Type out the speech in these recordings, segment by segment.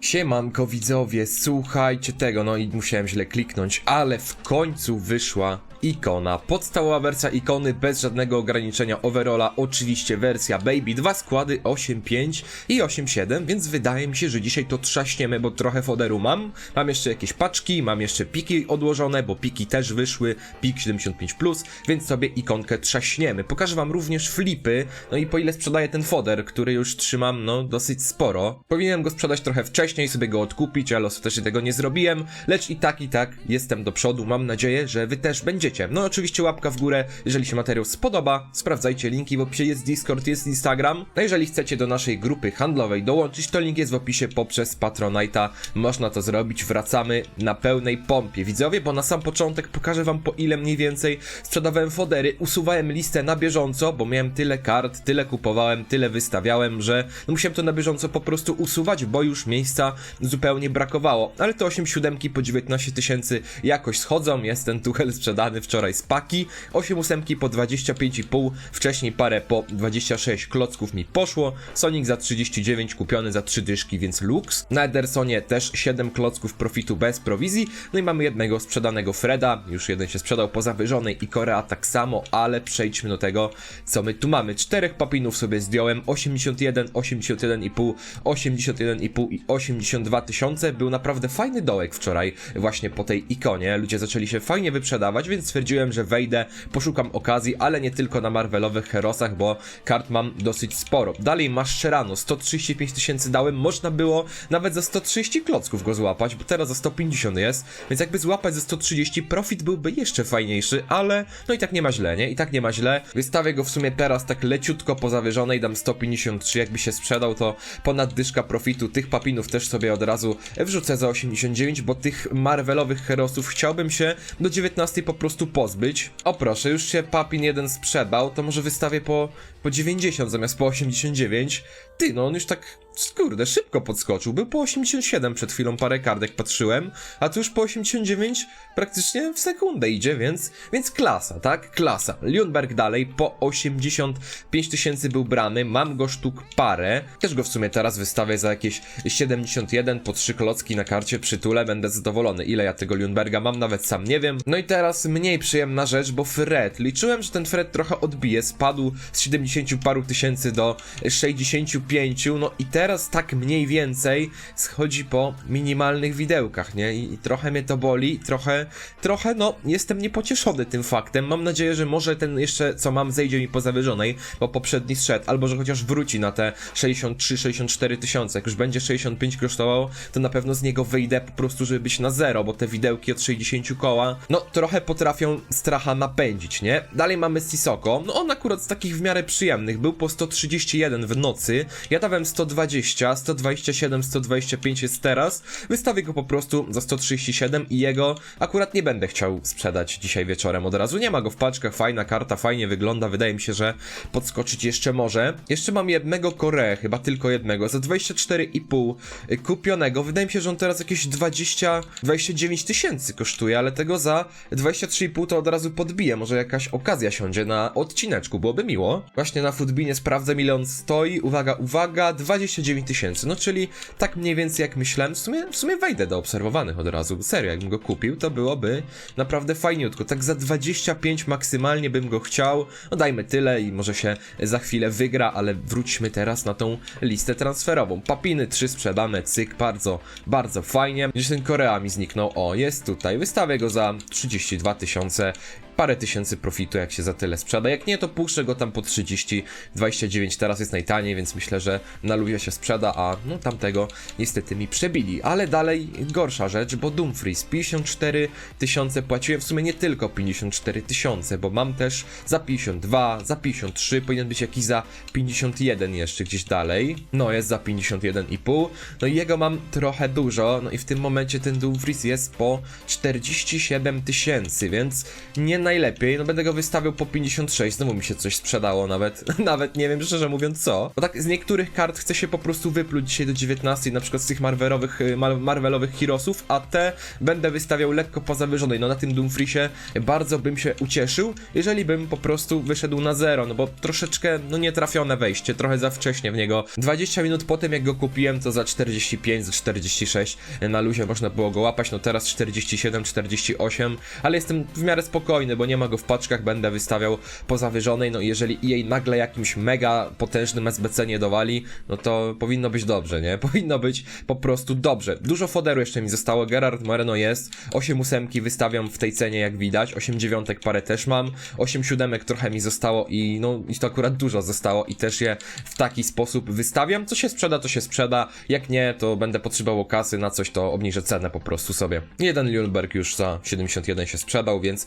Siemanko widzowie, słuchajcie tego, no i musiałem źle kliknąć, ale w końcu wyszła ikona. Podstawowa wersja ikony bez żadnego ograniczenia overalla, oczywiście wersja Baby, dwa składy 8.5 i 8.7, więc wydaje mi się, że dzisiaj to trzaśniemy, bo trochę foderu mam. Mam jeszcze jakieś paczki, mam jeszcze piki odłożone, bo piki też wyszły, pik 75+, więc sobie ikonkę trzaśniemy. Pokażę wam również flipy, no i po ile sprzedaję ten foder, który już trzymam, no dosyć sporo. Powinienem go sprzedać trochę wcześniej, sobie go odkupić, ale ostatecznie tego nie zrobiłem, lecz i tak, i tak jestem do przodu. Mam nadzieję, że wy też będziecie. No oczywiście łapka w górę, jeżeli się materiał spodoba, sprawdzajcie linki w opisie, jest Discord, jest Instagram. No jeżeli chcecie do naszej grupy handlowej dołączyć, to link jest w opisie poprzez Patronite'a. Można to zrobić, wracamy na pełnej pompie. Widzowie, bo na sam początek pokażę wam po ile mniej więcej sprzedawałem fodery, usuwałem listę na bieżąco, bo miałem tyle kart, tyle kupowałem, tyle wystawiałem, że no musiałem to na bieżąco po prostu usuwać, bo już miejsca zupełnie brakowało. Ale to 8 siódemki po 19 tysięcy jakoś schodzą, jest ten tuchel sprzedany wczoraj z paki, 8 ósemki po 25,5, wcześniej parę po 26 klocków mi poszło, Sonic za 39 kupiony za 3 dyszki, więc luks. Na Edersonie też 7 klocków profitu bez prowizji, no i mamy jednego sprzedanego Freda, już jeden się sprzedał po zawyżonej i Korea tak samo, ale przejdźmy do tego, co my tu mamy. Czterech papinów sobie zdjąłem, 81, 81,5, 81,5 i 82 tysiące. Był naprawdę fajny dołek wczoraj właśnie po tej ikonie. Ludzie zaczęli się fajnie wyprzedawać, więc stwierdziłem, że wejdę, poszukam okazji, ale nie tylko na Marvelowych Herosach, bo kart mam dosyć sporo. Dalej Mascherano, 135 tysięcy dałem, można było nawet za 130 klocków go złapać, bo teraz za 150 jest, więc jakby złapać za 130, profit byłby jeszcze fajniejszy, ale no i tak nie ma źle, nie? I tak nie ma źle. Wystawię go w sumie teraz tak leciutko po zawyżonej, dam 153, jakby się sprzedał, to ponad dyszka profitu. Tych papinów też sobie od razu wrzucę za 89, bo tych Marvelowych Herosów chciałbym się do 19 po prostu pozbyć. O proszę, już się papin jeden sprzedał, to może wystawię po, po 90 zamiast po 89. Ty, no on już tak, kurde, szybko podskoczył. Był po 87 przed chwilą, parę kardek patrzyłem, a tu już po 89 praktycznie w sekundę idzie, więc, więc klasa, tak? Klasa. Lundberg dalej po 85 tysięcy był brany, mam go sztuk parę. Też go w sumie teraz wystawię za jakieś 71 po 3 klocki na karcie przytule, będę zadowolony. Ile ja tego Lundberga mam, nawet sam nie wiem. No i teraz mniej przyjemna rzecz, bo Fred. Liczyłem, że ten Fred trochę odbije, spadł z 70 paru tysięcy do 65, no i teraz tak mniej więcej schodzi po minimalnych widełkach, nie? I, i trochę mnie to boli, trochę, trochę, no, jestem niepocieszony tym faktem. Mam nadzieję, że może ten jeszcze, co mam, zejdzie mi po zawyżonej, bo poprzedni zszedł, albo że chociaż wróci na te 63-64 tysiące. Jak już będzie 65 kosztował, to na pewno z niego wyjdę po prostu, żeby być na zero, bo te widełki od 60 koła, no, trochę potrafią stracha napędzić, nie? Dalej mamy Sisoko, no on akurat z takich w miarę przyjemnych, był po 131 w nocy, ja dałem 120, 127, 125 jest teraz, wystawię go po prostu za 137 i jego akurat nie będę chciał sprzedać dzisiaj wieczorem. Od razu, nie ma go w paczkach, fajna karta, fajnie wygląda, wydaje mi się, że podskoczyć jeszcze może. Jeszcze mam jednego Koreę, chyba tylko jednego, za 24,5 kupionego, wydaje mi się, że on teraz jakieś 20, 29 tysięcy kosztuje, ale tego za 23,5 to od razu podbiję, może jakaś okazja siądzie na odcineczku, byłoby miło. Właśnie na Foodbinie sprawdzę ile on stoi, uwaga, uwaga, 29 tysięcy, no czyli tak mniej więcej jak myślałem, w sumie, w sumie wejdę do obserwowanych od razu, serio, jakbym go kupił, to byłoby naprawdę fajniutko, tak za 25 maksymalnie bym go chciał, no dajmy tyle i może się za chwilę wygra, ale wróćmy teraz na tą listę transferową. Papiny 3 sprzedane, cyk, bardzo, bardzo fajnie. Gdzieś ten Korea mi zniknął, o, jest tutaj, wystawię go za 32 tysiące, parę tysięcy profitu, jak się za tyle sprzeda. Jak nie, to puszczę go tam po 30, 29 teraz jest najtaniej, więc myślę, że na luzie się sprzeda, a no tamtego niestety mi przebili. Ale dalej gorsza rzecz, bo Dumfries 54 tysiące płaciłem, w sumie nie tylko 54 tysiące, bo mam też za 52, za 53, powinien być jakiś za 51 jeszcze gdzieś dalej. No jest za 51,5. No i jego mam trochę dużo, no i w tym momencie ten Dumfries jest po 47 tysięcy, więc nie najlepiej, no będę go wystawiał po 56, znowu mi się coś sprzedało nawet, nawet nie wiem szczerze mówiąc co. Bo tak z niektórych kart chcę się po prostu wypluć dzisiaj do 19, na przykład z tych Marvelowych, y, Mar- Marvelowych Heroesów, a te będę wystawiał lekko po zawyżonej, no na tym Doomfreesie bardzo bym się ucieszył, jeżeli bym po prostu wyszedł na zero, no bo troszeczkę, no nietrafione wejście, trochę za wcześnie w niego. 20 minut po tym jak go kupiłem, to za 45, za 46 na luzie można było go łapać, no teraz 47, 48, ale jestem w miarę spokojny, bo nie ma go w paczkach, będę wystawiał po zawyżonej, no i jeżeli jej nagle jakimś mega potężnym SBC nie dowali, no to powinno być dobrze, nie? Powinno być po prostu dobrze. Dużo foderu jeszcze mi zostało, Gerard Moreno jest, 8 ósemki wystawiam w tej cenie jak widać, 8 dziewiątek parę też mam, 8 siódemek trochę mi zostało i no i to akurat dużo zostało i też je w taki sposób wystawiam, co się sprzeda, to się sprzeda, jak nie, to będę potrzebował kasy na coś, to obniżę cenę po prostu sobie. Jeden Lulberg już za 71 się sprzedał, więc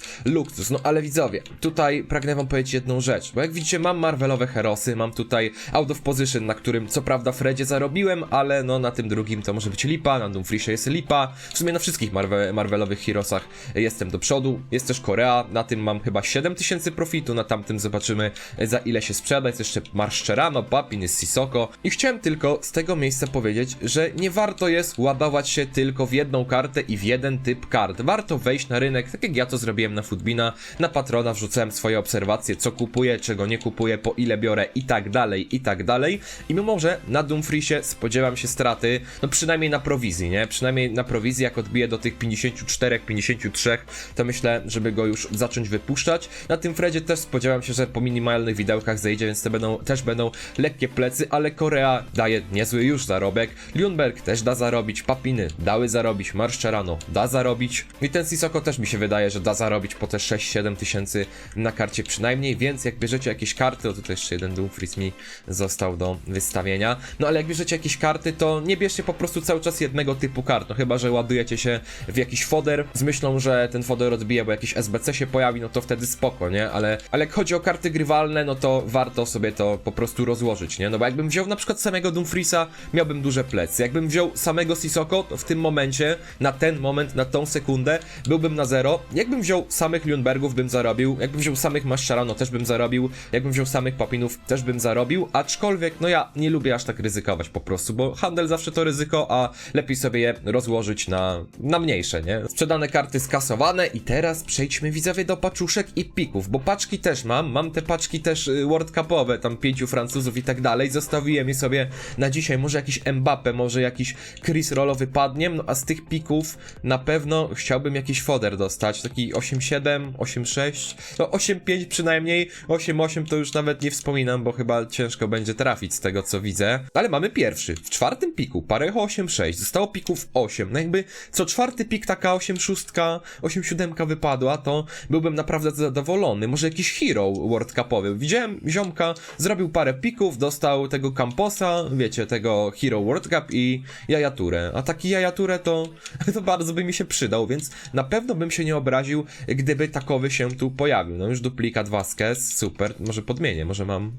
no ale widzowie, tutaj pragnę wam powiedzieć jedną rzecz, bo jak widzicie mam Marvelowe Herosy, mam tutaj out of position, na którym co prawda Fredzie zarobiłem, ale no na tym drugim to może być lipa, na Doomfreesie jest lipa, w sumie na wszystkich Marve Marvelowych Heroesach jestem do przodu, jest też Korea, na tym mam chyba 7000 profitu, na tamtym zobaczymy za ile się sprzeda, jest jeszcze Marszczerano, Papin, jest Sisoko i chciałem tylko z tego miejsca powiedzieć, że nie warto jest ładować się tylko w jedną kartę i w jeden typ kart, warto wejść na rynek, tak jak ja to zrobiłem na Footbina, na Patrona wrzucałem swoje obserwacje, co kupuję, czego nie kupuję, po ile biorę i tak dalej, i tak dalej i mimo, że na Doomfreesie spodziewam się straty, no przynajmniej na prowizji, nie? Przynajmniej na prowizji, jak odbiję do tych 54, 53, to myślę, żeby go już zacząć wypuszczać. Na tym Fredzie też spodziewam się, że po minimalnych widełkach zejdzie, więc te będą, też będą lekkie plecy, ale Korea daje niezły już zarobek. Lundberg też da zarobić, Papiny dały zarobić, Marszczerano da zarobić. I ten Sisoko też mi się wydaje, że da zarobić po te 6-7 tysięcy na karcie przynajmniej, więc jak bierzecie jakieś karty, o tutaj jeszcze jeden Doomfreeze mi został do wystawienia, no ale jak bierzecie jakieś karty, to nie bierzcie po prostu cały czas jednego typu kart, no chyba, że ładujecie się w jakiś foder z myślą, że ten foder odbije, bo jakiś SBC się pojawi, no to wtedy spoko, nie? Ale, ale jak chodzi o karty grywalne, no to warto sobie to po prostu rozłożyć, nie? No bo jakbym wziął na przykład samego Doomfreeza, miałbym duże plecy. Jakbym wziął samego Sisoko, to w tym momencie, na ten moment, na tą sekundę, byłbym na zero. Jakbym wziął samych Lundbergów, bym zarobił. Jakbym wziął samych Maszczarano, też bym zarobił. Jakbym wziął samych Papinów, też bym zarobił. Aczkolwiek, no ja nie lubię aż tak ryzykować po prostu, bo handel zawsze to ryzyko, a lepiej sobie je rozłożyć na, na mniejsze, nie? Sprzedane karty skasowane i teraz przejdźmy widzowie do paczuszek i pików, bo paczki też mam. Mam te paczki też y, World Cupowe, tam pięciu Francuzów i tak dalej. Zostawiłem je sobie na dzisiaj. Może jakiś Mbappe, może jakiś Chris Rollo wypadnie, no a z tych pików na pewno chciałbym jakiś foder dostać. Taki 8-7, 8-6, no 8-5 przynajmniej. 8-8 to już nawet nie wspominam, bo chyba ciężko będzie trafić z tego co widzę. Ale mamy pierwszy. W czwartym piku Parejo 8-6. Zostało pików 8. No jakby co czwarty pik taka 8-6, 8-7 wypadła, to byłbym naprawdę zadowolony. Może jakiś hero World Cupowy. Widziałem ziomka, zrobił parę pików, dostał tego Camposa, wiecie, tego Hero World Cup i jajaturę. A taki jajaturę to, to bardzo by mi się przydał, więc na pewno bym się nie obraził, gdyby takowy się tu pojawił. No już duplikat Vasquez, super, może podmienię, może mam...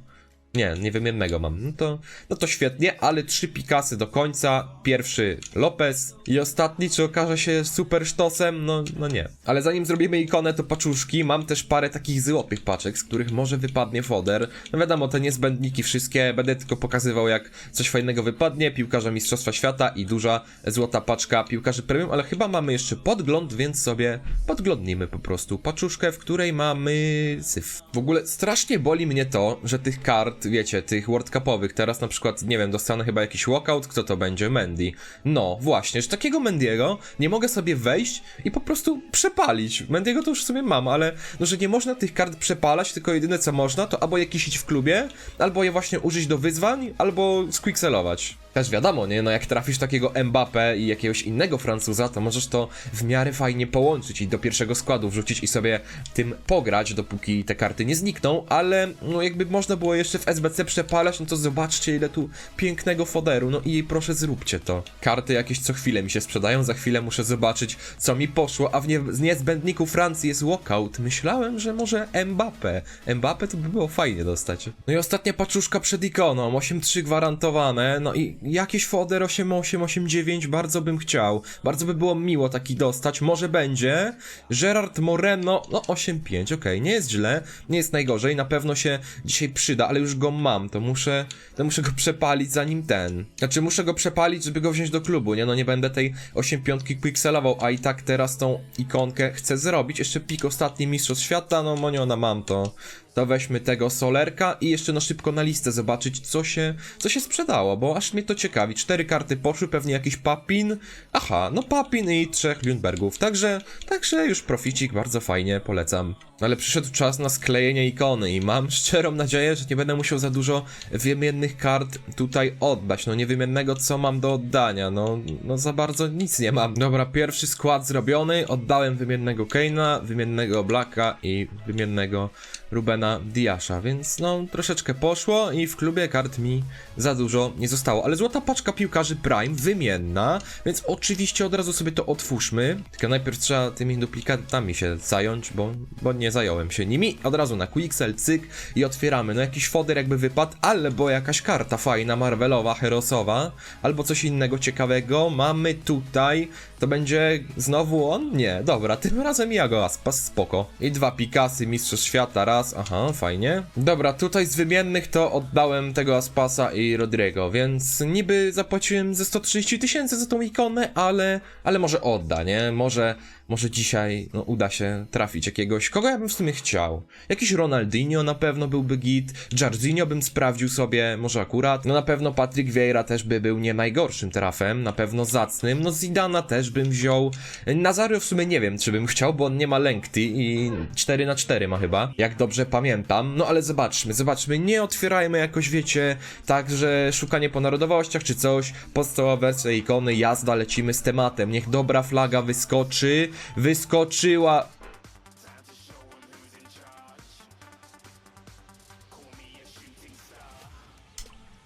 Nie, niewymiennego mam. No to, no to świetnie, ale trzy pikasy do końca. Pierwszy Lopez i ostatni, czy okaże się super sztosem? No, no nie. Ale zanim zrobimy ikonę, to paczuszki. Mam też parę takich złotych paczek, z których może wypadnie foder. No wiadomo, te niezbędniki wszystkie. Będę tylko pokazywał, jak coś fajnego wypadnie. Piłkarza Mistrzostwa Świata i duża złota paczka piłkarzy premium, ale chyba mamy jeszcze podgląd, więc sobie podglądnijmy po prostu paczuszkę, w której mamy syf. W ogóle strasznie boli mnie to, że tych kart wiecie, tych World Cupowych, teraz na przykład, nie wiem, dostanę chyba jakiś walkout, kto to będzie? Mendy. No, właśnie, że takiego Mendiego nie mogę sobie wejść i po prostu przepalić. Mendiego to już w sumie mam, ale no, że nie można tych kart przepalać, tylko jedyne co można, to albo je kisić w klubie, albo je właśnie użyć do wyzwań, albo squixelować. Też wiadomo, nie? No jak trafisz takiego Mbappe i jakiegoś innego Francuza, to możesz to w miarę fajnie połączyć i do pierwszego składu wrzucić i sobie tym pograć, dopóki te karty nie znikną, ale no jakby można było jeszcze w SBC przepalać, no to zobaczcie ile tu pięknego foderu, no i proszę zróbcie to. Karty jakieś co chwilę mi się sprzedają, za chwilę muszę zobaczyć co mi poszło, a w nie z niezbędniku Francji jest walkout. Myślałem, że może Mbappe. Mbappe to by było fajnie dostać. No i ostatnia paczuszka przed ikoną, 8-3 gwarantowane, no i jakieś foder 8889 bardzo bym chciał. Bardzo by było miło taki dostać. Może będzie. Gerard Moreno, no 85, okej, nie jest źle, nie jest najgorzej, na pewno się dzisiaj przyda, ale już go mam, to muszę, to muszę go przepalić zanim ten. Znaczy muszę go przepalić, żeby go wziąć do klubu, nie? No nie będę tej 85 pixelował, a i tak teraz tą ikonkę chcę zrobić. Jeszcze pik ostatni mistrzostw świata, no Moniona mam to. To weźmy tego solerka i jeszcze na szybko na listę zobaczyć, co się, co się sprzedało, bo aż mnie to ciekawi. Cztery karty poszły, pewnie jakiś papin. Aha, no papin i trzech Lundbergów. Także, także już proficik, bardzo fajnie, polecam. Ale przyszedł czas na sklejenie ikony i mam szczerą nadzieję, że nie będę musiał za dużo wymiennych kart tutaj oddać. No niewymiennego, co mam do oddania, no, no za bardzo nic nie mam. Dobra, pierwszy skład zrobiony, oddałem wymiennego Keina, wymiennego Blacka i wymiennego Rubena Diasza, więc no troszeczkę poszło i w klubie kart mi za dużo nie zostało. Ale złota paczka piłkarzy Prime wymienna, więc oczywiście od razu sobie to otwórzmy. Tylko najpierw trzeba tymi duplikatami się zająć, bo, bo nie zająłem się nimi. Od razu na Quixel, cyk i otwieramy. No jakiś foder jakby wypadł, albo jakaś karta fajna, Marvelowa, Herosowa, albo coś innego ciekawego. Mamy tutaj, to będzie znowu on? Nie, dobra, tym razem Jago Aspas, spoko. I dwa Pikasy, Mistrzostw Świata, raz, aha, fajnie. Dobra, tutaj z wymiennych to oddałem tego Aspasa i Rodrigo, więc niby zapłaciłem ze 130 tysięcy za tą ikonę, ale, ale może odda, nie? Może, może dzisiaj no, uda się trafić jakiegoś, kogo ja bym w sumie chciał. Jakiś Ronaldinho na pewno byłby git, Jarzinho bym sprawdził sobie, może akurat. No na pewno Patrick Vieira też by był nie najgorszym trafem, na pewno zacnym. No Zidana też bym wziął. Nazario w sumie nie wiem, czy bym chciał, bo on nie ma lengthy i 4 na 4 ma chyba, jak dobrze pamiętam. No ale zobaczmy, zobaczmy, nie otwierajmy jakoś, wiecie, tak, że szukanie po narodowościach czy coś, podstawowa wersja ikony, jazda, lecimy z tematem. Niech dobra flaga wyskoczy, wyskoczyła.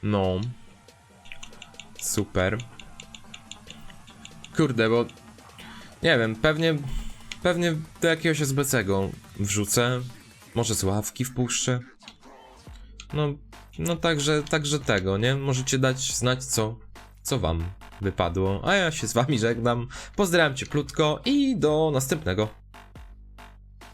No. Super. Kurde, bo nie wiem, pewnie pewnie do jakiegoś SBC-go wrzucę. Może z ławki wpuszczę. No, no także, także tego, nie? Możecie dać znać, co, co wam wypadło. A ja się z wami żegnam. Pozdrawiam cieplutko i do następnego.